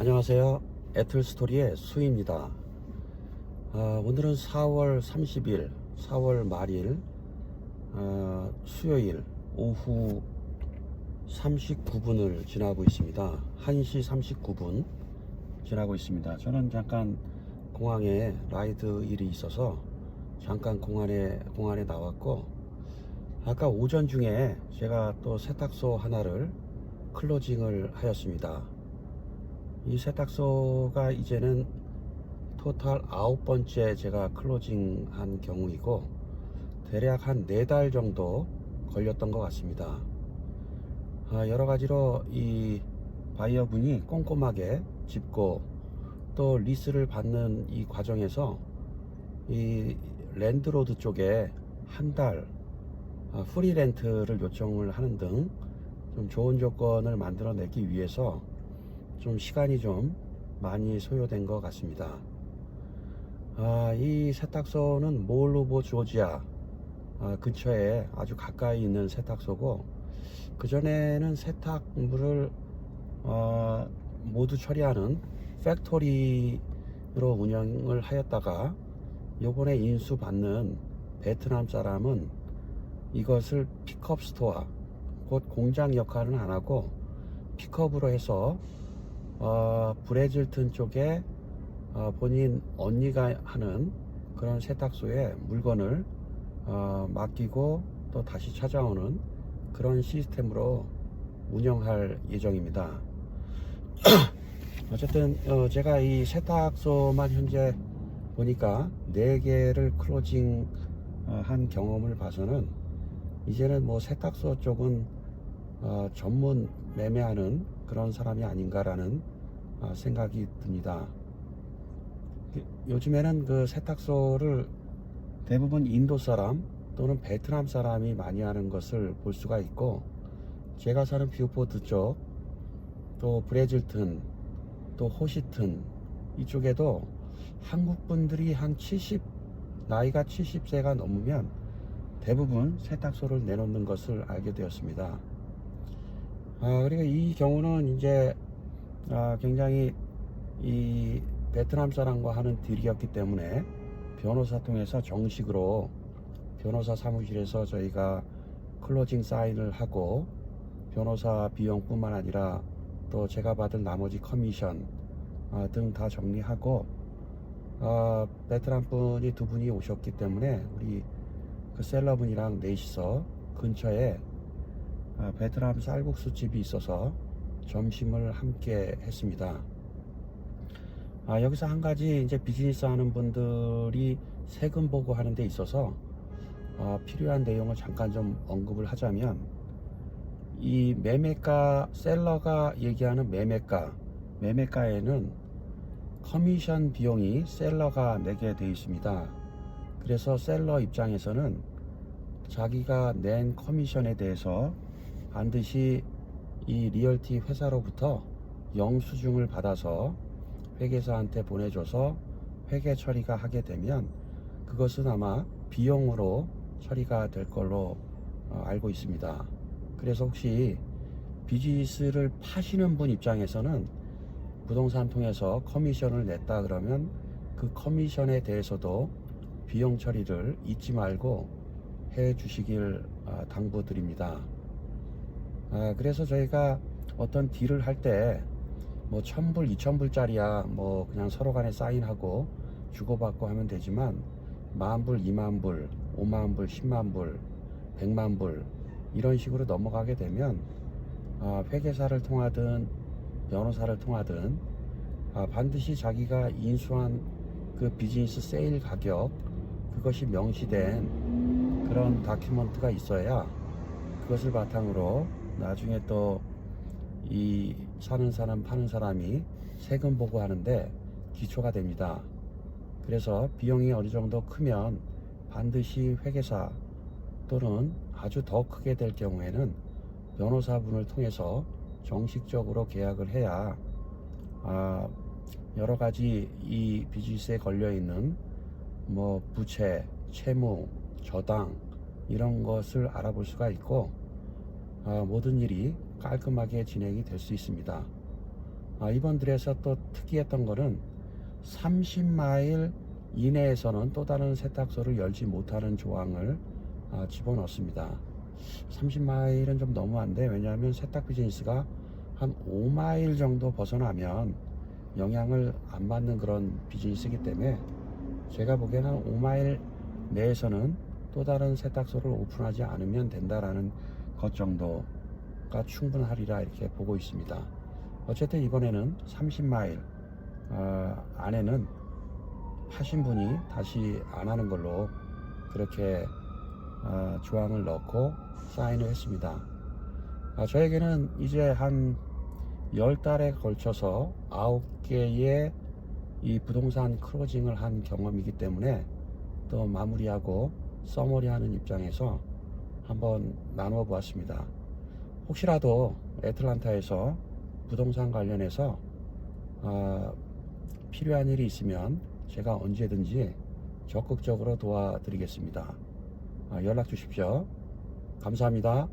안녕하세요. 애틀스토리의 수입니다. 아, 오늘은 4월 30일, 4월 말일, 아, 수요일 오후 39분을 지나고 있습니다. 1시 39분 지나고 있습니다. 저는 잠깐 공항에 라이드 일이 있어서 잠깐 공항에, 공항에 나왔고, 아까 오전 중에 제가 또 세탁소 하나를 클로징을 하였습니다. 이 세탁소가 이제는 토탈 아홉 번째 제가 클로징 한 경우이고 대략 한 네 달 정도 걸렸던 것 같습니다. 아, 여러 가지로 이 바이어 분이 꼼꼼하게 짚고 또 리스를 받는 이 과정에서 이 랜드로드 쪽에 한달 아, 프리 렌트를 요청을 하는 등 좀 좋은 조건을 만들어내기 위해서 좀 시간이 좀 많이 소요된 것 같습니다. 아, 이 세탁소는 몰루보 조지아 아, 근처에 아주 가까이 있는 세탁소고 그 전에는 세탁물을 어, 모두 처리하는 팩토리로 운영을 하였다가 요번에 인수받는 베트남 사람은 이것을 픽업 스토어 곧 공장 역할은 안 하고 픽업으로 해서 어, 브레질튼 쪽에 어, 본인 언니가 하는 그런 세탁소에 물건을 어, 맡기고 또 다시 찾아오는 그런 시스템으로 운영할 예정입니다. 어쨌든 어, 제가 이 세탁소만 현재 보니까 4개를 클로징 어, 한 경험을 봐서는 이제는 뭐 세탁소 쪽은 어, 전문 매매하는 그런 사람이 아닌가라는 어, 생각이 듭니다. 그, 요즘에는 그 세탁소를 대부분 인도 사람 또는 베트남 사람이 많이 하는 것을 볼 수가 있고 제가 사는 뷰포드 쪽 또 브레질튼 또 호시튼 이쪽에도 한국 분들이 한 70 나이가 70세가 넘으면 대부분 세탁소를 내놓는 것을 알게 되었습니다. 아, 그리고 이 경우는 이제 아, 굉장히 이 베트남 사람과 하는 딜이었기 때문에 변호사 통해서 정식으로 변호사 사무실에서 저희가 클로징 사인을 하고 변호사 비용뿐만 아니라 또 제가 받은 나머지 커미션 아, 등다 정리하고 아, 베트남 분이 두 분이 오셨기 때문에 우리 그 셀러분이랑 넷이서 근처에 아, 베트남 쌀국수 집이 있어서 점심을 함께 했습니다. 아, 여기서 한 가지 이제 비즈니스 하는 분들이 세금 보고 하는 데 있어서 아, 필요한 내용을 잠깐 좀 언급을 하자면 이 매매가 셀러가 얘기하는 매매가 매매가에는 커미션 비용이 셀러가 내게 되어 있습니다. 그래서 셀러 입장에서는 자기가 낸 커미션에 대해서 반드시 이 리얼티 회사로부터 영수증을 받아서 회계사한테 보내줘서 회계 처리가 하게 되면 그것은 아마 비용으로 처리가 될 걸로 어, 알고 있습니다. 그래서 혹시 비즈니스를 파시는 분 입장에서는 부동산 통해서 커미션을 냈다 그러면 그 커미션에 대해서도 비용 처리를 잊지 말고 해 주시길 아, 당부드립니다. 아, 그래서 저희가 어떤 딜을 할 때 뭐 천불, 이천불짜리야 뭐 그냥 서로 간에 사인하고 주고받고 하면 되지만 만불, 이만불, 오만불, 십만불, 백만불 이런 식으로 넘어가게 되면 아, 회계사를 통하든 변호사를 통하든 아, 반드시 자기가 인수한 그 비즈니스 세일 가격 그것이 명시된 그런 다큐먼트가 있어야 그것을 바탕으로 나중에 또 이 사는 사람 파는 사람이 세금 보고 하는데 기초가 됩니다. 그래서 비용이 어느 정도 크면 반드시 회계사 또는 아주 더 크게 될 경우에는 변호사분을 통해서 정식적으로 계약을 해야 아, 여러 가지 이 비즈니스에 걸려 있는 뭐 부채, 채무, 저당 이런 것을 알아볼 수가 있고 아, 모든 일이 깔끔하게 진행이 될 수 있습니다. 아, 이번 들에서 또 특이했던 거는 30마일 이내에서는 또 다른 세탁소를 열지 못하는 조항을 아, 집어넣습니다. 30마일은 좀 너무한데 왜냐하면 세탁 비즈니스가 한 5마일 정도 벗어나면 영향을 안 받는 그런 비즈니스이기 때문에 제가 보기에는 한 5마일 내에서는 또 다른 세탁소를 오픈하지 않으면 된다라는 것 정도가 충분하리라 이렇게 보고 있습니다. 어쨌든 이번에는 30마일 어, 안에는 하신 분이 다시 안 하는 걸로 그렇게 어, 조항을 넣고 사인을 했습니다. 아, 저에게는 이제 한 10달에 걸쳐서 9개의 이 부동산 크로징을 한 경험이기 때문에 또 마무리하고 써머리 하는 입장에서 한번 나누어 보았습니다. 혹시라도 애틀란타에서 부동산 관련해서 아, 필요한 일이 있으면 제가 언제든지 적극적으로 도와드리겠습니다. 아, 연락 주십시오. 감사합니다.